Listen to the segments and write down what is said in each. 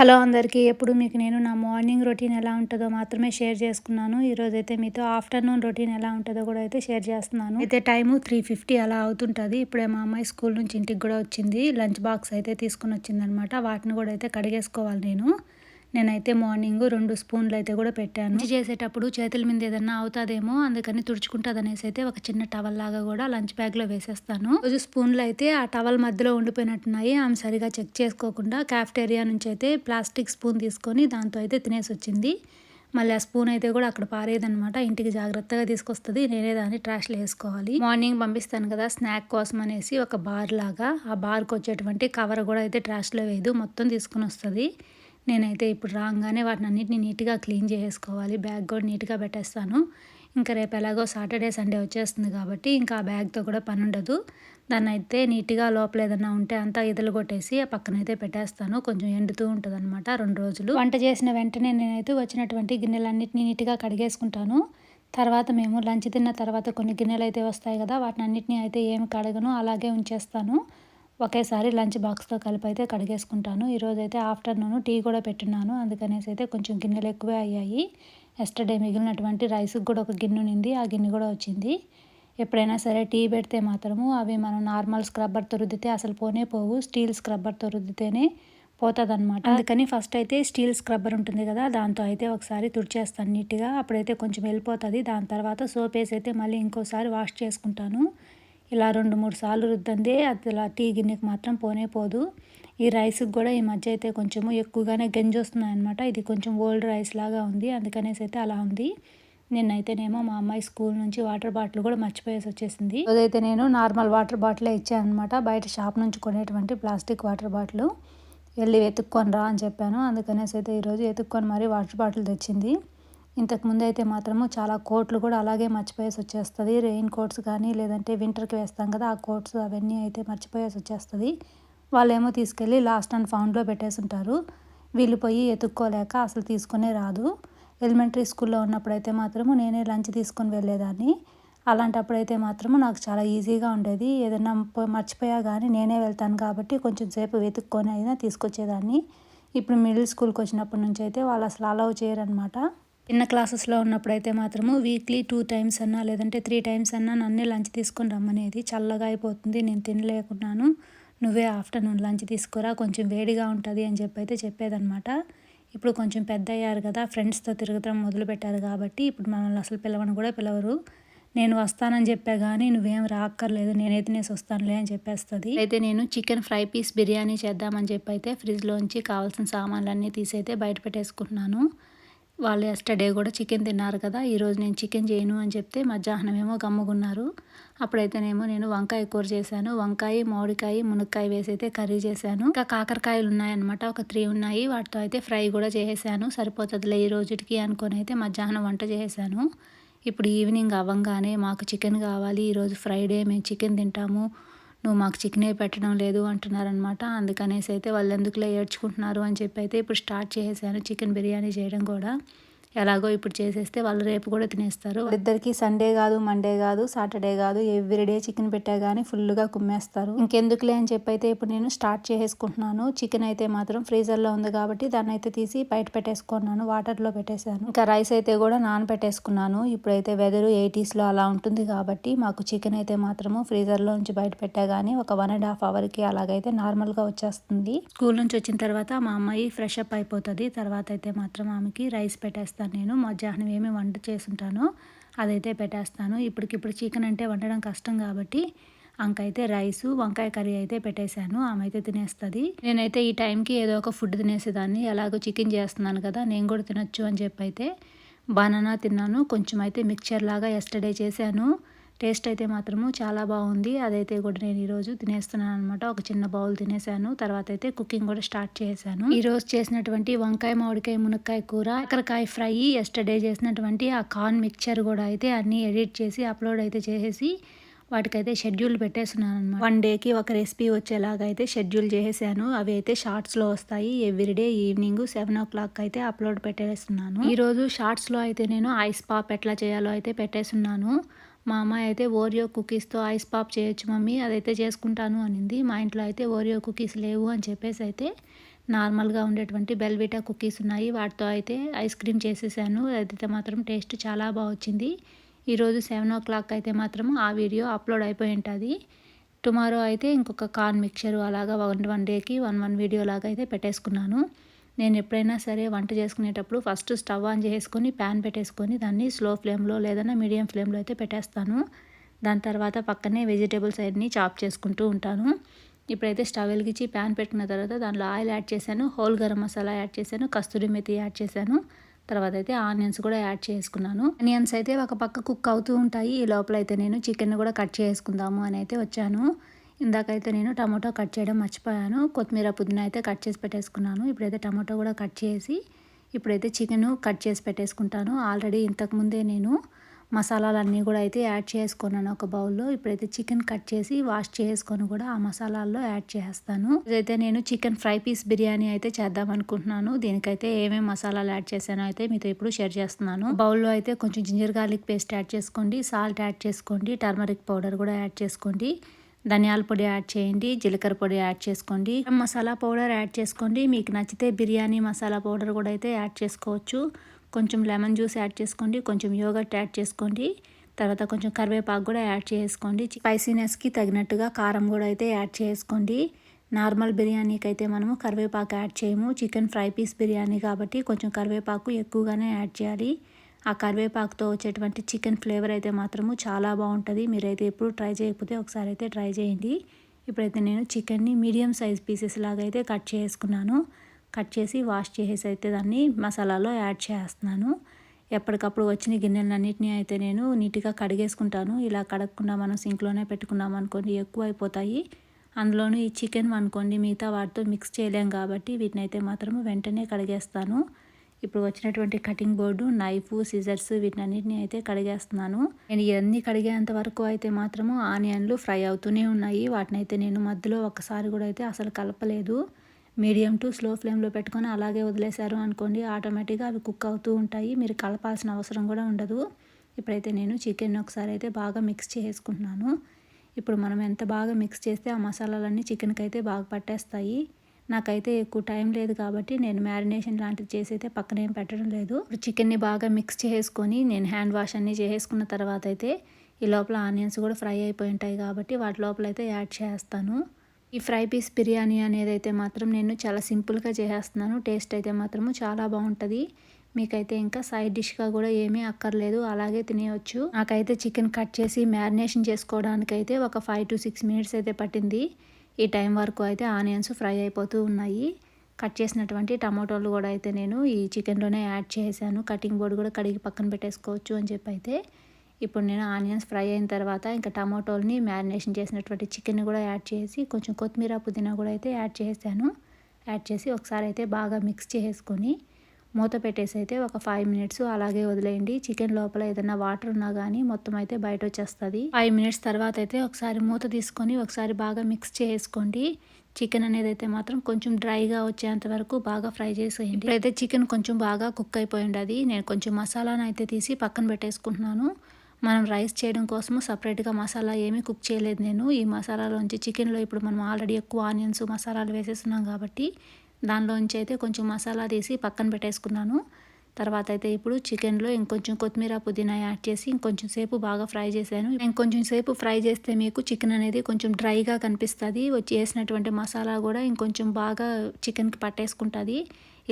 Hello అందరికీ ఎప్పుడు మీకు నేను నా మార్నింగ్ రొటీన్ ఎలా ఉంటుందో మాత్రమే షేర్ చేసుకున్నాను. ఈరోజు అయితే మీతో ఆఫ్టర్నూన్ రొటీన్ ఎలా ఉంటుందో కూడా అయితే షేర్ చేస్తున్నాను. అయితే టైము త్రీ ఫిఫ్టీ అలా అవుతుంటుంది. ఇప్పుడే మా అమ్మాయి స్కూల్ నుంచి ఇంటికి కూడా వచ్చింది. లంచ్ బాక్స్ అయితే తీసుకుని వచ్చిందనమాట. వాటిని కూడా అయితే కడిగేసుకోవాలి నేను. నేనైతే మార్నింగ్ రెండు స్పూన్లు అయితే కూడా పెట్టాను. లంచ్ చేసేటప్పుడు చేతుల మీద ఏదన్నా అవుతాదేమో అందుకని తుడుచుకుంటుంది అనేసి అయితే ఒక చిన్న టవల్ లాగా కూడా లంచ్ బ్యాగ్లో వేసేస్తాను. రోజు స్పూన్లు అయితే ఆ టవల్ మధ్యలో ఉండిపోయినట్టున్నాయి. ఆమె సరిగా చెక్ చేసుకోకుండా క్యాఫ్టేరియా నుంచి అయితే ప్లాస్టిక్ స్పూన్ తీసుకొని దాంతో అయితే తినేసి వచ్చింది. మళ్ళీ ఆ స్పూన్ అయితే కూడా అక్కడ పారేదనమాట ఇంటికి జాగ్రత్తగా తీసుకొస్తుంది. నేనే దాన్ని ట్రాష్లో వేసుకోవాలి. మార్నింగ్ పంపిస్తాను కదా స్నాక్ కోసం అనేసి ఒక బార్ లాగా. ఆ బార్కి వచ్చేటువంటి కవర్ కూడా అయితే ట్రాష్లో వేయదు. మొత్తం తీసుకుని వస్తుంది. నేనైతే ఇప్పుడు రాగానే వాటిని అన్నింటినీ నీట్గా క్లీన్ చేసుకోవాలి. బ్యాగ్ కూడా నీట్గా పెట్టేస్తాను. ఇంకా రేపు ఎలాగో సాటర్డే సండే వచ్చేస్తుంది కాబట్టి ఇంకా ఆ బ్యాగ్తో కూడా పని ఉండదు. దాన్ని అయితే నీట్గా లోపల ఏదన్నా ఉంటే అంతా ఇదలు కొట్టేసి ఆ పక్కనైతే పెట్టేస్తాను. కొంచెం ఎండుతూ ఉంటుంది అనమాట రెండు రోజులు. వంట చేసిన వెంటనే నేనైతే వచ్చినటువంటి గిన్నెలన్నింటినీ నీట్గా కడిగేసుకుంటాను. తర్వాత మేము లంచ్ తిన్న తర్వాత కొన్ని గిన్నెలు అయితే వస్తాయి కదా వాటిని అన్నింటినీ అయితే ఏమి కడగను అలాగే ఉంచేస్తాను. ఒకేసారి లంచ్ బాక్స్తో కలిపి అయితే కడిగేసుకుంటాను ఈరోజైతే ఆఫ్టర్నూన్ టీ కూడా పెట్టున్నాను. అందుకనేసి అయితే కొంచెం గిన్నెలు ఎక్కువే అయ్యాయి. ఎస్టర్డే మిగిలినటువంటి రైస్కి కూడా ఒక గిన్నె ఉంది ఆ గిన్నె కూడా వచ్చింది. ఎప్పుడైనా సరే టీ పెడితే మాత్రము అవి మనం నార్మల్ స్క్రబ్బర్తో రుద్దితే అసలు పోనే పోవు. స్టీల్ స్క్రబ్బర్తో రుద్దితేనే పోతుంది అనమాట అందుకని ఫస్ట్ అయితే స్టీల్ స్క్రబ్బర్ ఉంటుంది కదా దాంతో అయితే ఒకసారి తుడిచేస్తాను నీట్గా. అప్పుడైతే కొంచెం వెళ్ళిపోతుంది. దాని తర్వాత సోప్ వేసి అయితే మళ్ళీ ఇంకోసారి వాష్ చేసుకుంటాను. ఇలా రెండు మూడు సార్లు రుద్దందే. అది టీ గిన్నెకి మాత్రం పోనే పోదు. ఈ రైస్కి కూడా ఈ మధ్య అయితే కొంచెము ఎక్కువగానే గంజి వస్తున్నాయి అనమాట ఇది కొంచెం ఓల్డ్ రైస్ లాగా ఉంది. అందుకనేసి అయితే అలా ఉంది. నిన్నైతేనేమో మా అమ్మాయి స్కూల్ నుంచి వాటర్ బాటిల్ కూడా మర్చిపోయేసి వచ్చేసింది. అదైతే నేను నార్మల్ వాటర్ బాటిలే ఇచ్చాను అనమాట బయట షాప్ నుంచి కొనేటువంటి ప్లాస్టిక్ వాటర్ బాటిల్. వెళ్ళి వెతుక్కొని రా అని చెప్పాను. అందుకనేసి అయితే ఈరోజు వెతుక్కొని మరీ వాటర్ బాటిల్ తెచ్చింది. ఇంతకుముందు అయితే మాత్రము చాలా కోట్లు కూడా అలాగే మర్చిపోయేసి వచ్చేస్తుంది. రెయిన్ కోట్స్ కానీ లేదంటే వింటర్కి వేస్తాం కదా ఆ కోట్స్ అవన్నీ అయితే మర్చిపోయేసి వచ్చేస్తుంది. వాళ్ళేమో తీసుకెళ్ళి లాస్ట్ అండ్ ఫౌండ్లో పెట్టేసి ఉంటారు వీళ్ళు పోయి ఎత్తుక్కోలేక అసలు తీసుకునే రాదు. ఎలిమెంటరీ స్కూల్లో ఉన్నప్పుడు అయితే మాత్రము నేనే లంచ్ తీసుకొని వెళ్ళేదాన్ని. అలాంటప్పుడైతే మాత్రము నాకు చాలా ఈజీగా ఉండేది. ఏదైనా మర్చిపోయా కానీ నేనే వెళ్తాను కాబట్టి కొంచెం సేపు వెతుక్కొని అయినా తీసుకొచ్చేదాన్ని. ఇప్పుడు మిడిల్ స్కూల్కి వచ్చినప్పటి నుంచి అయితే వాళ్ళు అసలు అలౌ చేయరనమాట చిన్న క్లాసెస్లో ఉన్నప్పుడైతే మాత్రము వీక్లీ టూ టైమ్స్ అన్నా లేదంటే త్రీ టైమ్స్ అన్నా నన్నే లంచ్ తీసుకొని రమ్మనేది. చల్లగా అయిపోతుంది నేను తినలేకున్నాను. నువ్వే ఆఫ్టర్నూన్ లంచ్ తీసుకురా కొంచెం వేడిగా ఉంటుంది అని చెప్పి అయితే చెప్పేదనమాట ఇప్పుడు కొంచెం పెద్ద అయ్యారు కదా ఫ్రెండ్స్తో తిరగడం మొదలుపెట్టారు కాబట్టి ఇప్పుడు మనల్ని అసలు పిలవని కూడా పిలవరు. నేను వస్తానని చెప్పా కానీ నువ్వేం రాక్కర్లేదు నేనైతే నేను వస్తానులే అని చెప్పేస్తుంది. అయితే నేను చికెన్ ఫ్రై పీస్ బిర్యానీ చేద్దామని చెప్పి అయితే ఫ్రిడ్జ్లోంచి కావాల్సిన సామాన్లన్నీ తీసి అయితే బయట పెట్టేసుకుంటున్నాను. వాళ్ళు ఎస్టర్డే కూడా చికెన్ తిన్నారు కదా ఈరోజు నేను చికెన్ చేయను అని చెప్తే మధ్యాహ్నం ఏమో గమ్ముకున్నారు అప్పుడైతేనేమో నేను వంకాయ కూర చేశాను. వంకాయ మామిడికాయ మునక్కాయ వేసి అయితే కర్రీ చేశాను. ఇంకా కాకరకాయలు ఉన్నాయన్నమాట ఒక త్రీ ఉన్నాయి. వాటితో అయితే ఫ్రై కూడా చేసేసాను. సరిపోతుందిలే ఈ రోజుకి అనుకొని అయితే మధ్యాహ్నం వంట చేసేసాను. ఇప్పుడు ఈవినింగ్ అవ్వంగానే మాకు చికెన్ కావాలి. ఈరోజు ఫ్రైడే మేము చికెన్ తింటాము. నువ్వు మాకు చికెనే పెట్టడం లేదు అంటున్నారనమాట అందుకనేసి అయితే వాళ్ళు ఎందుకులే ఏడ్చుకుంటున్నారు అని చెప్పి అయితే ఇప్పుడు స్టార్ట్ చేసేసాను చికెన్ బిర్యానీ చేయడం కూడా. ఎలాగో ఇప్పుడు చేసేస్తే వాళ్ళు రేపు కూడా తినేస్తారు. ఇద్దరికి సండే కాదు మండే కాదు సాటర్డే కాదు ఎవ్రీడే చికెన్ పెట్టా కానీ ఫుల్గా కుమ్మేస్తారు. ఇంకెందుకులే అని చెప్పి అయితే ఇప్పుడు నేను స్టార్ట్ చేసేసుకుంటున్నాను. చికెన్ అయితే మాత్రం ఫ్రీజర్లో ఉంది కాబట్టి దాన్ని అయితే తీసి బయట పెట్టేసుకున్నాను వాటర్లో పెట్టేశాను. ఇంకా రైస్ అయితే కూడా నానబెట్టేసుకున్నాను ఇప్పుడైతే వెదర్ ఎయిటీస్లో అలా ఉంటుంది కాబట్టి మాకు చికెన్ అయితే మాత్రము ఫ్రీజర్లో నుంచి బయట పెట్టా కానీ ఒక వన్ అండ్ హాఫ్ అవర్కి అలాగైతే నార్మల్గా వచ్చేస్తుంది. స్కూల్ నుంచి వచ్చిన తర్వాత మా అమ్మాయి ఫ్రెష్ అప్ అయిపోతుంది. తర్వాత అయితే మాత్రం ఆమెకి రైస్ పెట్టేస్తాను. పెట్టేస్తాను నేను మధ్యాహ్నం ఏమి వంట చేసుంటానో అదైతే పెట్టేస్తాను. ఇప్పటికిప్పుడు చికెన్ అంటే వండడం కష్టం కాబట్టి అంకైతే రైసు వంకాయ కర్రీ అయితే పెట్టేశాను. ఆమె అయితే తినేస్తుంది. నేనైతే ఈ టైంకి ఏదో ఒక ఫుడ్ తినేసేదాన్ని. ఎలాగో చికెన్ చేస్తున్నాను కదా నేను కూడా తినొచ్చు అని చెప్పి అయితే బనానా తిన్నాను. కొంచెం అయితే మిక్చర్ లాగా ఎస్టర్డే చేశాను. టేస్ట్ అయితే మాత్రము చాలా బాగుంది. అదైతే కూడా నేను ఈరోజు తినేస్తున్నాను అనమాట ఒక చిన్న బౌల్ తినేసాను. తర్వాత అయితే కుకింగ్ కూడా స్టార్ట్ చేశాను ఈరోజు చేసినటువంటి వంకాయ మామిడికాయ మునక్కాయ కూర ఎక్కరకాయ ఫ్రై ఎస్టర్డే చేసినటువంటి ఆ కార్న్ మిక్చర్ కూడా అయితే అన్నీ ఎడిట్ చేసి అప్లోడ్ అయితే చేసేసి వాటికైతే షెడ్యూల్ పెట్టేస్తున్నాను అనమాట వన్ డేకి ఒక రెసిపీ వచ్చేలాగా అయితే షెడ్యూల్ చేసేసాను. అవి అయితే షార్ట్స్లో వస్తాయి. Everyday evening seven o'clock అయితే అప్లోడ్ పెట్టేస్తున్నాను. ఈరోజు షార్ట్స్లో అయితే నేను ఐస్ పాప్ ఎట్లా చేయాలో అయితే పెట్టేస్తున్నాను. మా అమ్మాయి అయితే ఓరియో కుకీస్తో ఐస్ పాప్ చేయొచ్చు మమ్మీ అదైతే చేసుకుంటాను అనింది. మా ఇంట్లో అయితే ఓరియో కుకీస్ లేవు అని చెప్పేసి అయితే నార్మల్గా ఉండేటువంటి బెల్విటా కుకీస్ ఉన్నాయి. వాటితో అయితే ఐస్ క్రీమ్ చేసేసాను. అదైతే మాత్రం టేస్ట్ చాలా బాగా వచ్చింది. ఈరోజు సెవెన్ ఓ క్లాక్ అయితే మాత్రం ఆ వీడియో అప్లోడ్ అయిపోయి ఉంటుంది. టుమారో అయితే ఇంకొక కార్న్ మిక్చర్ అలాగా వన్ వన్ డేకి వన్ వన్ వీడియో లాగా అయితే పెట్టేసుకున్నాను. నేను ఎప్పుడైనా సరే వంట చేసుకునేటప్పుడు ఫస్ట్ స్టవ్ ఆన్ చేసుకొని ప్యాన్ పెట్టేసుకొని దాన్ని స్లో ఫ్లేమ్లో లేదన్నా మీడియం ఫ్లేమ్లో అయితే పెట్టేస్తాను. దాని తర్వాత పక్కనే వెజిటేబుల్స్ అన్నీ చాప్ చేసుకుంటూ ఉంటాను. ఇప్పుడైతే స్టవ్ వెలిగించి ప్యాన్ పెట్టిన తర్వాత దాంట్లో ఆయిల్ యాడ్ చేశాను హోల్ గరం మసాలా యాడ్ చేశాను కస్తూరి మెతి యాడ్ చేశాను. తర్వాత అయితే ఆనియన్స్ కూడా యాడ్ చేసుకున్నాను. ఆనియన్స్ అయితే ఒక పక్క కుక్ అవుతూ ఉంటాయి. ఈ లోపల అయితే నేను చికెన్ కూడా కట్ చేసుకుందాము అని అయితే వచ్చాను. ఇందాకైతే నేను టమాటో కట్ చేయడం మర్చిపోయాను. కొత్తిమీర పుదీనా అయితే కట్ చేసి పెట్టేసుకున్నాను. ఇప్పుడైతే టమాటో కూడా కట్ చేసి ఇప్పుడైతే చికెన్ కట్ చేసి పెట్టేసుకుంటాను. ఆల్రెడీ ఇంతకుముందే నేను మసాలాలన్నీ కూడా అయితే యాడ్ చేసుకున్నాను ఒక బౌల్లో. ఇప్పుడైతే చికెన్ కట్ చేసి వాష్ చేసుకొని కూడా ఆ మసాలాల్లో యాడ్ చేస్తాను. ఇదైతే నేను చికెన్ ఫ్రై పీస్ బిర్యానీ అయితే చేద్దాం అనుకుంటున్నాను. దీనికైతే ఏమేమి మసాలాలు యాడ్ చేశానో అయితే మీతో ఇప్పుడు షేర్ చేస్తున్నాను. బౌల్లో అయితే కొంచెం జింజర్ గార్లిక్ పేస్ట్ యాడ్ చేసుకోండి. సాల్ట్ యాడ్ చేసుకోండి. టర్మరిక్ పౌడర్ కూడా యాడ్ చేసుకోండి. ధనియాల పొడి యాడ్ చేయండి జీలకర్ర పొడి యాడ్ చేసుకోండి. మసాలా పౌడర్ యాడ్ చేసుకోండి. మీకు నచ్చితే బిర్యానీ మసాలా పౌడర్ కూడా అయితే యాడ్ చేసుకోవచ్చు. కొంచెం లెమన్ జ్యూస్ యాడ్ చేసుకోండి కొంచెం యోగట్ యాడ్ చేసుకోండి. తర్వాత కొంచెం కరివేపాకు కూడా యాడ్ చేసుకోండి. స్పైసీనెస్కి తగినట్టుగా కారం కూడా అయితే యాడ్ చేసుకోండి. నార్మల్ బిర్యానీకి అయితే మనము కరివేపాకు యాడ్ చేయము. చికెన్ ఫ్రై పీస్ బిర్యానీ కాబట్టి కొంచెం కరివేపాకు ఎక్కువగానే యాడ్ చేయాలి. ఆ కరివేపాకుతో వచ్చేటువంటి చికెన్ ఫ్లేవర్ అయితే మాత్రము చాలా బాగుంటుంది. మీరైతే ఎప్పుడు ట్రై చేయకపోతే ఒకసారి అయితే ట్రై చేయండి. ఇప్పుడైతే నేను చికెన్ని మీడియం సైజ్ పీసెస్ లాగా అయితే కట్ చేసుకున్నాను. కట్ చేసి వాష్ చేసేసి అయితే దాన్ని మసాలాలో యాడ్ చేస్తున్నాను. ఎప్పటికప్పుడు వచ్చిన గిన్నెలన్నింటినీ అయితే నేను నీట్గా కడిగేసుకుంటాను. ఇలా కడగకుండా మనం సింక్లోనే పెట్టుకున్నాం అనుకోండి ఎక్కువ అయిపోతాయి అందులోనూ ఈ చికెన్ అనుకోండి మిగతా వాటితో మిక్స్ చేయలేం కాబట్టి వీటిని అయితే మాత్రం వెంటనే కడిగేస్తాను. ఇప్పుడు వచ్చినటువంటి కటింగ్ బోర్డు నైఫ్ సిజర్స్ వీటినన్నిటిని అయితే కడిగేస్తున్నాను. నేను ఇవన్నీ కడిగేంత వరకు అయితే మాత్రము ఆనియన్లు ఫ్రై అవుతూనే ఉన్నాయి. వాటిని అయితే నేను మధ్యలో ఒకసారి కూడా అయితే అసలు కలపలేదు. మీడియం టు స్లో ఫ్లేమ్లో పెట్టుకొని అలాగే వదిలేశారు అనుకోండి ఆటోమేటిక్గా అవి కుక్ అవుతూ ఉంటాయి. మీరు కలపాల్సిన అవసరం కూడా ఉండదు. ఇప్పుడైతే నేను చికెన్ ఒకసారి అయితే బాగా మిక్స్ చేసుకుంటున్నాను. ఇప్పుడు మనం ఎంత బాగా మిక్స్ చేస్తే ఆ మసాలాలన్నీ చికెన్కి అయితే బాగా పట్టేస్తాయి. నాకైతే ఎక్కువ టైం లేదు కాబట్టి నేను మ్యారినేషన్ లాంటిది చేసి అయితే పక్కన ఏం పెట్టడం లేదు. ఇప్పుడు చికెన్ని బాగా మిక్స్ చేసుకొని నేను హ్యాండ్ వాష్ అన్నీ చేసుకున్న తర్వాత అయితే ఈ లోపల ఆనియన్స్ కూడా ఫ్రై అయిపోయి ఉంటాయి కాబట్టి వాటి లోపల అయితే యాడ్ చేస్తాను. ఈ ఫ్రై పీస్ బిర్యానీ అనేది అయితే మాత్రం నేను చాలా సింపుల్గా చేసేస్తున్నాను. టేస్ట్ అయితే మాత్రము చాలా బాగుంటుంది. మీకైతే ఇంకా సైడ్ డిష్గా కూడా ఏమీ అక్కర్లేదు. అలాగే తినేయచ్చు. నాకైతే చికెన్ కట్ చేసి మ్యారినేషన్ చేసుకోవడానికి అయితే ఒక ఫైవ్ టు సిక్స్ మినిట్స్ అయితే పట్టింది. ఈ టైం వరకు అయితే ఆనియన్స్ ఫ్రై అయిపోతూ ఉన్నాయి. కట్ చేసినటువంటి టమాటోలు కూడా అయితే నేను ఈ చికెన్లోనే యాడ్ చేశాను. కటింగ్ బోర్డు కూడా కడిగి పక్కన పెట్టేసుకోవచ్చు అని చెప్పి అయితే ఇప్పుడు నేను ఆనియన్స్ ఫ్రై అయిన తర్వాత ఇంకా టమాటోల్ని మ్యారినేషన్ చేసినటువంటి చికెన్ కూడా యాడ్ చేసి కొంచెం కొత్తిమీర పుదీనా కూడా అయితే యాడ్ చేశాను. యాడ్ చేసి ఒకసారి అయితే బాగా మిక్స్ చేసుకొని మూత పెట్టేసి అయితే ఒక ఫైవ్ మినిట్స్ అలాగే వదిలేయండి. చికెన్ లోపల ఏదైనా వాటర్ ఉన్నా కానీ మొత్తం అయితే బయట వచ్చేస్తుంది. ఫైవ్ మినిట్స్ తర్వాత అయితే ఒకసారి మూత తీసుకొని ఒకసారి బాగా మిక్స్ చేసుకోండి. చికెన్ అనేది అయితే మాత్రం కొంచెం డ్రైగా వచ్చేంత వరకు బాగా ఫ్రై చేసేయండి. ఇప్పుడైతే చికెన్ కొంచెం బాగా కుక్ అయిపోయి ఉండదు. నేను కొంచెం మసాలాను అయితే తీసి పక్కన పెట్టేసుకుంటున్నాను. మనం రైస్ చేయడం కోసము సపరేట్గా మసాలా ఏమీ కుక్ చేయలేదు నేను. ఈ మసాలాలోంచి చికెన్లో ఇప్పుడు మనం ఆల్రెడీ ఎక్కువ ఆనియన్స్ మసాలాలు వేసేస్తున్నాం కాబట్టి దానిలోంచి అయితే కొంచెం మసాలా తీసి పక్కన పెట్టేసుకున్నాను. తర్వాత అయితే ఇప్పుడు చికెన్లో ఇంకొంచెం కొత్తిమీర పుదీనా యాడ్ చేసి ఇంకొంచెం సేపు బాగా ఫ్రై చేశాను. ఇంకొంచెం సేపు ఫ్రై చేస్తే మీకు చికెన్ అనేది కొంచెం డ్రైగా కనిపిస్తుంది. వచ్చి వేసినటువంటి మసాలా కూడా ఇంకొంచెం బాగా చికెన్కి పట్టేసుకుంటుంది.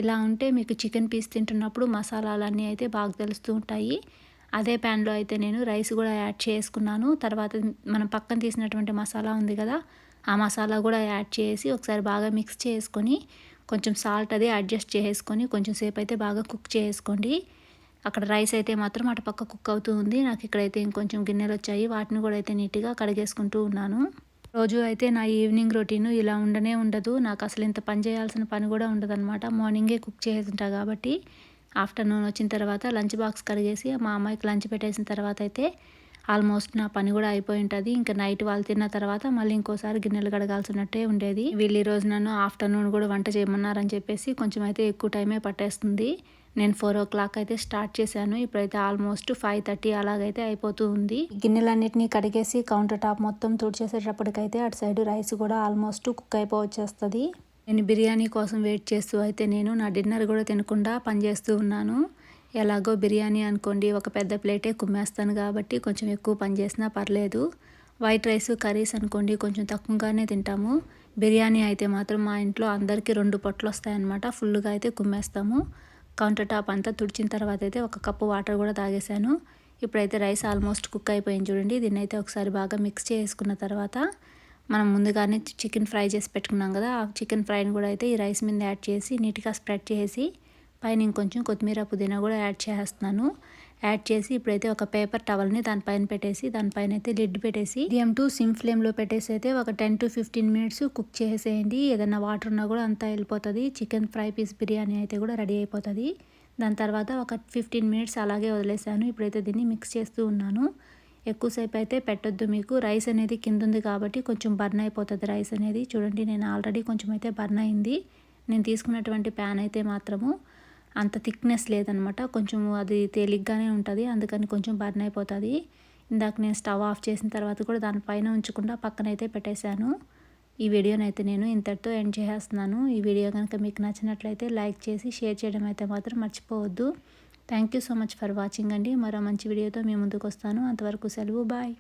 ఇలా ఉంటే మీకు చికెన్ పీస్ తింటున్నప్పుడు మసాలాలన్నీ అయితే బాగా తెలుస్తూ ఉంటాయి. అదే ప్యాన్లో అయితే నేను రైస్ కూడా యాడ్ చేసుకున్నాను. తర్వాత మనం పక్కన తీసినటువంటి మసాలా ఉంది కదా ఆ మసాలా కూడా యాడ్ చేసి ఒకసారి బాగా మిక్స్ చేసుకొని కొంచెం సాల్ట్ అది అడ్జస్ట్ చేసుకొని కొంచెం సేపు అయితే బాగా కుక్ చేసుకోండి. అక్కడ రైస్ అయితే మాత్రం అటు పక్క కుక్ అవుతూ ఉంది. నాకు ఇక్కడైతే ఇంకొంచెం గిన్నెలు వచ్చాయి. వాటిని కూడా అయితే నీట్గా కడిగేసుకుంటూ ఉన్నాను. రోజు అయితే నా ఈవినింగ్ రొటీన్ ఇలా ఉండనే ఉండదు. నాకు అసలు ఇంత పని చేయాల్సిన పని కూడా ఉండదన్నమాట. మార్నింగే కుక్ చేస్తుంటా కాబట్టి ఆఫ్టర్నూన్ వచ్చిన తర్వాత లంచ్ బాక్స్ కడిగేసి మా అమ్మాయికి లంచ్ పెట్టేసిన తర్వాత అయితే ఆల్మోస్ట్ నా పని కూడా అయిపోయి ఉంటుంది. ఇంకా నైట్ వాళ్ళు తిన్న తర్వాత మళ్ళీ ఇంకోసారి గిన్నెలు కడగాల్సినట్టే ఉండేది. వీళ్ళు ఈరోజు నన్ను ఆఫ్టర్నూన్ కూడా వంట చేయమన్నారని చెప్పేసి కొంచెం అయితే ఎక్కువ టైమే పట్టేస్తుంది. నేను ఫోర్ ఓ క్లాక్ అయితే స్టార్ట్ చేశాను. ఇప్పుడైతే ఆల్మోస్ట్ ఫైవ్ థర్టీ అలాగైతే అయిపోతూ ఉంది. గిన్నెలన్నింటినీ కడిగేసి కౌంటర్ టాప్ మొత్తం తుడిచేసేటప్పటికైతే అటు సైడ్ రైస్ కూడా ఆల్మోస్ట్ కుక్ అయిపోవచ్చేస్తుంది. నేను బిర్యానీ కోసం వెయిట్ చేస్తూ అయితే నేను నా డిన్నర్ కూడా తినకుండా పనిచేస్తూ ఉన్నాను. ఎలాగో బిర్యానీ అనుకోండి ఒక పెద్ద ప్లేటే కుమ్మేస్తాను కాబట్టి కొంచెం ఎక్కువ పని చేసినా పర్లేదు. వైట్ రైస్ కర్రీస్ అనుకోండి కొంచెం తక్కువగానే తింటాము. బిర్యానీ అయితే మాత్రం మా ఇంట్లో అందరికీ రెండు పొట్లు వస్తాయన్నమాట ఫుల్గా అయితే కుమ్మేస్తాము. కౌంటర్ టాప్ అంతా తుడిచిన తర్వాత అయితే ఒక కప్పు వాటర్ కూడా తాగేశాను. ఇప్పుడైతే రైస్ ఆల్మోస్ట్ కుక్ అయిపోయింది చూడండి. దీన్ని అయితే ఒకసారి బాగా మిక్స్ చేసుకున్న తర్వాత మనం ముందుగానే చికెన్ ఫ్రై చేసి పెట్టుకున్నాం కదా ఆ చికెన్ ఫ్రైని కూడా అయితే ఈ రైస్ మీద యాడ్ చేసి నీట్గా స్ప్రెడ్ చేసి పైన ఇంకొంచెం కొత్తిమీర పుదీనా కూడా యాడ్ చేస్తున్నాను. యాడ్ చేసి ఇప్పుడైతే ఒక పేపర్ టవల్ని దానిపైన పెట్టేసి దానిపైన అయితే లిడ్ పెట్టేసి డిఎం టు సిమ్ ఫ్లేమ్లో పెట్టేసి అయితే ఒక ten to fifteen minutes cook చేసేయండి. ఏదైనా వాటర్ ఉన్నా కూడా అంతా వెళ్ళిపోతుంది. చికెన్ ఫ్రై పీస్ బిర్యానీ అయితే కూడా రెడీ అయిపోతుంది. దాని తర్వాత ఒక ఫిఫ్టీన్ మినిట్స్ అలాగే వదిలేసాను. ఇప్పుడైతే దీన్ని మిక్స్ చేస్తూ ఉన్నాను. ఎక్కువసేపు అయితే పెట్టొద్దు మీకు. రైస్ అనేది కింద ఉంది కాబట్టి కొంచెం బర్న్ అయిపోతుంది రైస్ అనేది. చూడండి నేను ఆల్రెడీ కొంచెం అయితే బర్న్ అయింది. నేను తీసుకున్నటువంటి ప్యాన్ అయితే మాత్రము. అంత థిక్నెస్ లేదనమాట. కొంచెం అది తేలిగ్గానే ఉంటుంది. అందుకని కొంచెం బర్న్ అయిపోతుంది. ఇందాక నేను స్టవ్ ఆఫ్ చేసిన తర్వాత కూడా దానిపైన ఉంచకుండా పక్కనైతే పెట్టేశాను. ఈ వీడియోని అయితే నేను ఇంతటితో ఎండ్ చేసేస్తున్నాను. ఈ వీడియో కనుక మీకు నచ్చినట్లయితే లైక్ చేసి షేర్ చేయడం అయితే మాత్రం మర్చిపోవద్దు. Thank you so much for watching అండి. మరో మంచి వీడియోతో మీ ముందుకు వస్తాను. అంతవరకు సెలవు. బాయ్